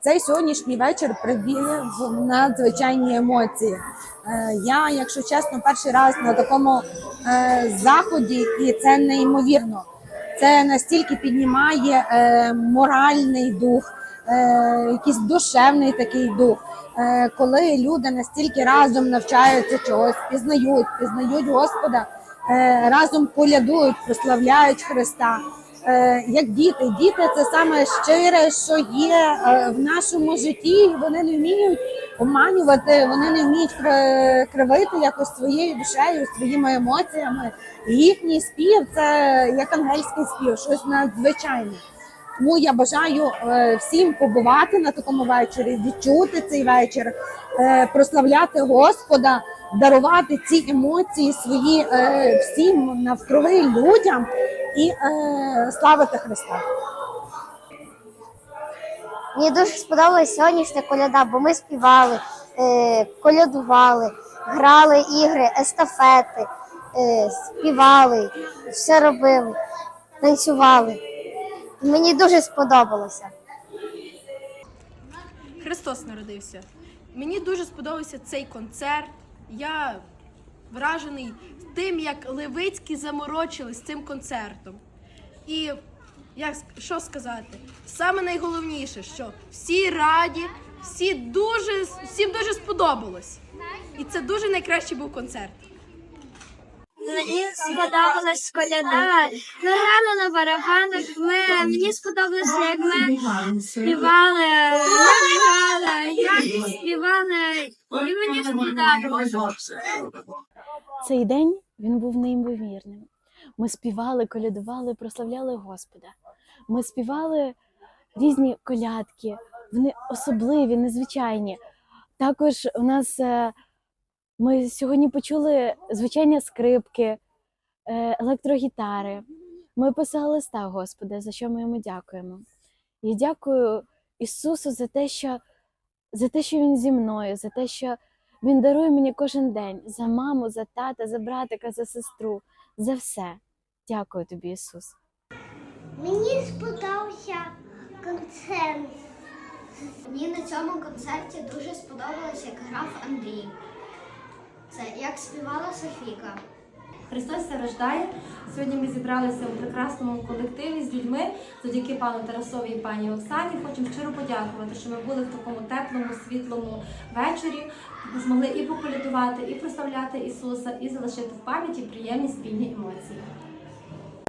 Цей сьогоднішній вечір привів надзвичайні емоції. Е, Я, якщо чесно, перший раз на такому е, заході, і це неймовірно. Це настільки піднімає е, моральний дух, якийсь душевний такий дух. Коли люди настільки разом навчаються чогось, пізнають, пізнають Господа, разом колядують, прославляють Христа. Е, як діти. Діти це саме щире, що є е, в нашому житті. Вони не вміють обманювати, вони не вміють кривити якось своєю душею, своїми емоціями. Їхній спів це як ангельський спів, щось надзвичайне. Тому я бажаю е, всім побувати на такому вечорі, відчути цей вечір, прославляти Господа, дарувати ці емоції свої всім навкруги людям і е, славити Христа. Мені дуже сподобалась сьогоднішня коляда, бо ми співали, е, колядували, грали ігри, естафети, е, співали, все робили, танцювали. Мені дуже сподобалося. Христос народився. Мені дуже сподобався цей концерт. Я вражений тим, як Левицькі заморочились цим концертом. І як що сказати? Саме найголовніше, що всі раді, всі дуже, всім дуже сподобалось. І це дуже найкращий був концерт. Мені сподобалась коляда. Ми грали на барабанах. Ми, мені сподобалося, як ми співали, як грали, як співали. І мені сподобалось. Цей день він був неймовірним. Ми співали, колядували, прославляли Господа. Ми співали різні колядки, вони особливі, незвичайні. Також у нас е, ми сьогодні почули звичайні скрипки, е, електрогітари. Ми писали листа Господа, за що ми йому дякуємо. І дякую Ісусу за те, що, за те, що Він зі мною, за те, що він дарує мені кожен день за маму, за тата, за братика, за сестру, за все. Дякую тобі, Ісус. Мені сподобався концерт. Мені на цьому концерті дуже сподобалось, як грав Андрій. Це як співала Софіка. Христос рождає. Сьогодні ми зібралися у прекрасному колективі з людьми завдяки пану Тарасові і пані Оксані. Хочемо щиро подякувати, що ми були в такому теплому, світлому вечорі. Змогли і поколядувати, і прославляти Ісуса, і залишити в пам'яті приємні спільні емоції.